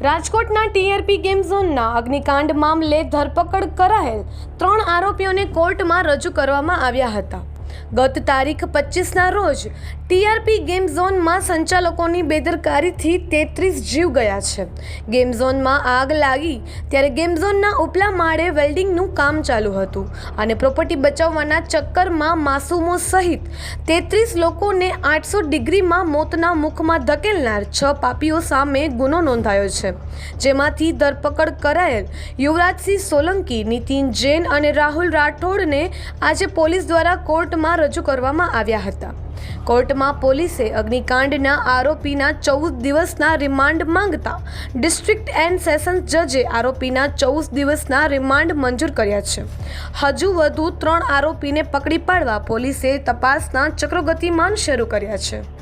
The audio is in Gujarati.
રાજકોટના ટીઆરપી ગેમ ઝોનના અગ્નિકાંડ મામલે ધરપકડ કરાયેલ ત્રણ આરોપીઓને કોર્ટમાં રજૂ કરવામાં આવ્યા હતા. ગત તારીખ પચીસના રોજ ટીઆરપી ગેમ ઝોનમાં સંચાલકોની બેદરકારીથી તેત્રીસ જીવ ગયા છે. ગેમ ઝોનમાં આગ લાગી ત્યારે ગેમ ઝોનના ઉપલા માળે વેલ્ડિંગનું કામ ચાલુ હતું અને પ્રોપર્ટી બચાવવાના ચક્કરમાં માસૂમો સહિત તેત્રીસ લોકોને આઠસો ડિગ્રીમાં મોતના મુખમાં ધકેલનાર છ પાપીઓ સામે ગુનો નોંધાયો છે. જેમાંથી ધરપકડ કરાયેલ યુવરાજસિંહ સોલંકી, નીતિન જૈન અને રાહુલ રાઠોડને આજે પોલીસ દ્વારા કોર્ટમાં રજૂ કરવામાં આવ્યા હતા. કોર્ટમાં પોલીસે અગ્નિકાંડના આરોપીના ચૌદ દિવસના રિમાન્ડ માંગતા ડિસ્ટ્રિક્ટ એન્ડ સેશન્સ જજે આરોપીના ચૌદ દિવસના રિમાન્ડ મંજૂર કર્યા છે. હજુ વધુ ત્રણ આરોપીને પકડી પાડવા પોલીસે તપાસના ચક્રોગતિમાન શરૂ કર્યા છે.